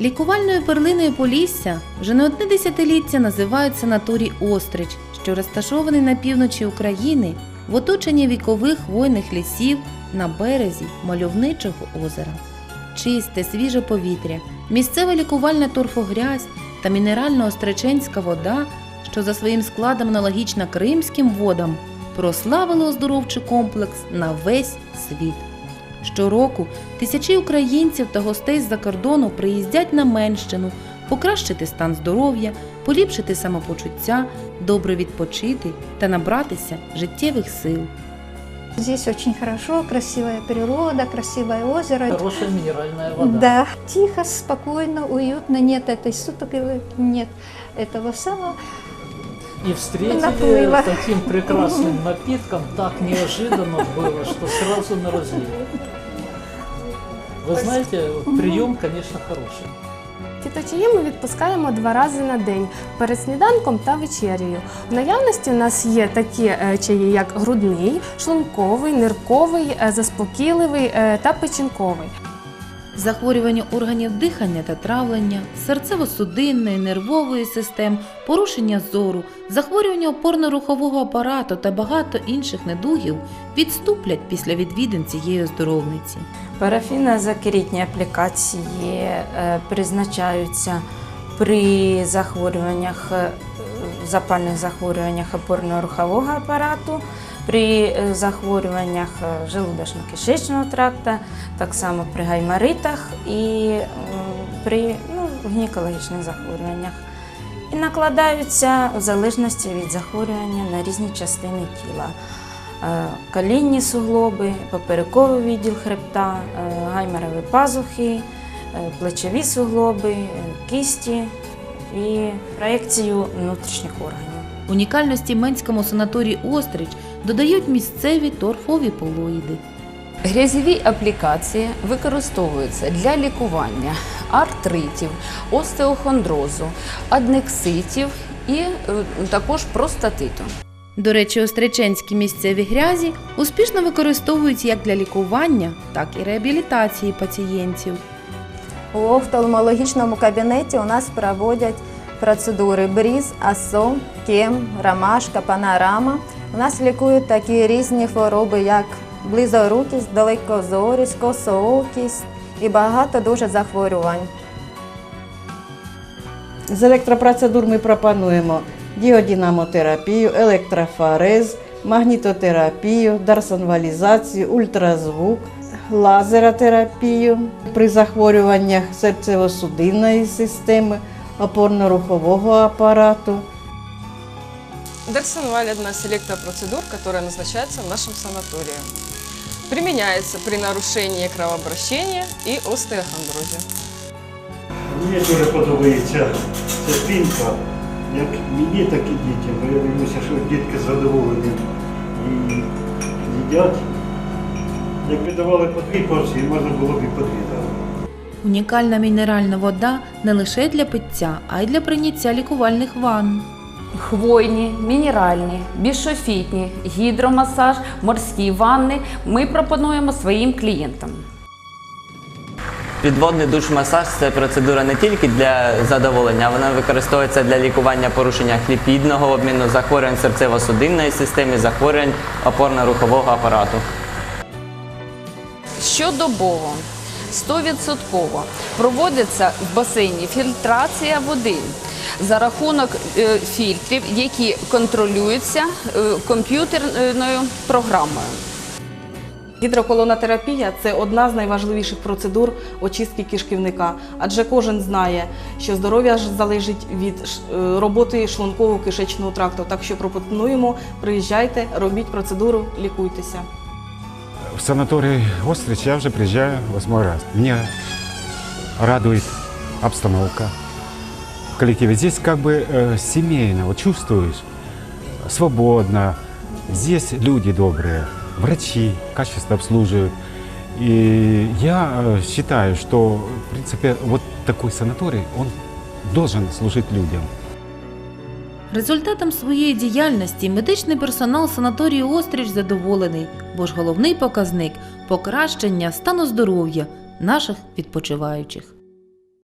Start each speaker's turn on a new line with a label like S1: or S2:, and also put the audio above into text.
S1: Лікувальною перлиною Полісся вже не одне десятиліття називають санаторій Острич, що розташований на півночі України в оточенні вікових хвойних лісів на березі мальовничого озера. Чисте, свіже повітря, місцева лікувальна торфогрязь та мінерально-остриченська вода, що за своїм складом аналогічна кримським водам, прославили оздоровчий комплекс на весь світ. Щороку тисячі українців та гостей з-за кордону приїздять на Менщину покращити стан здоров'я, поліпшити самопочуття, добре відпочити та набратися життєвих сил.
S2: Здесь очень хорошо, красивая природа, красивое озеро.
S3: Хорошая минеральная вода.
S2: Да, тихо, спокойно, уютно, нет этой сутоки, нет этого самого.
S3: И встретили
S2: Наплыла.
S3: таким прекрасным напитком так неожиданно было, что сразу на разлив. Вы знаєте, прийом, звісно, хороший.
S4: Фіточаї ми відпускаємо два рази на день перед сніданком та вечерею. В наявності у нас є такі е, чаї, як грудний, шлунковий, нирковий, е, заспокійливий е, та печінковий.
S1: Захворювання органів дихання та травлення, серцево-судинної, нервової систем, порушення зору, захворювання опорно-рухового апарату та багато інших недугів відступлять після відвідин цієї оздоровниці.
S5: Парафінозакрітні аплікації е, призначаються при захворюваннях, е, запальних захворюваннях опорно-рухового апарату, при е, захворюваннях е, желудочно-кишечного тракта, так само при гайморитах і при ну, гінекологічних захворюваннях. І накладаються в залежності від захворювання на різні частини тіла. Е, колінні суглоби, поперековий відділ хребта, гайморові пазухи, плечові суглоби, кісті і проекцію внутрішніх органів.
S1: Унікальності Менському санаторії Острич додають місцеві торфові полоїди.
S6: Грязьові аплікації використовуються для лікування артритів, остеохондрозу, аднекситів і е, також простатиту.
S1: До речі, остриченські місцеві грязі успішно використовують як для лікування, так і реабілітації пацієнтів.
S7: У офтальмологічному кабінеті у нас проводять процедури бріз, асо, кем, ромашка, панорама. У нас лікують такі різні хвороби, як близорукість, далекозорість, косоокість і багато дуже захворювань.
S8: З електропроцедур ми пропонуємо діодинамотерапію, електрофорез, магнітотерапію, дарсонвалізацію, ультразвук, лазеротерапію при захворюваннях серцево-судинної системи, опорно-рухового апарату.
S9: Дарсонваль – одна из электропроцедур, которая назначается в нашем санатории. Применяется при нарушении кровообращения и остеохондрозе.
S10: Мені дуже подобається ця пінка, як мені, так і дітям. Бо я дивлюся, що дітки задоволені і їдять. Якби давали по дві порції, можна було б і по дві дати.
S1: Унікальна мінеральна вода не лише для пиття, а й для прийняття лікувальних ванн.
S6: Хвойні, мінеральні, бішофітні, гідромасаж, морські ванни ми пропонуємо своїм клієнтам.
S11: Підводний душ-масаж це процедура не тільки для задоволення, вона використовується для лікування порушення ліпідного обміну, захворювань серцево-судинної системи, захворювань опорно-рухового апарату.
S6: Щодобово, 100% проводиться в басейні фільтрація води за рахунок е, фільтрів, які контролюються е, комп'ютерною програмою.
S12: Гідроколонотерапія це одна з найважливіших процедур очистки кишківника, адже кожен знає, що здоров'я залежить від е, роботи шлунково-кишечного тракту. Так що пропонуємо, приїжджайте, робіть процедуру, лікуйтеся.
S13: В санаторий Острич я уже приезжаю восьмой раз. Меня радует обстановка коллективе. Здесь как бы э, семейно, вот чувствуешь, свободно. Здесь люди добрые, врачи качественно обслуживают. И я э, считаю, что, в принципе, вот такой санаторий, он должен служить людям.
S1: Результатом своєї діяльності медичний персонал санаторію Остріч задоволений, бо ж головний показник покращення стану здоров'я наших відпочиваючих.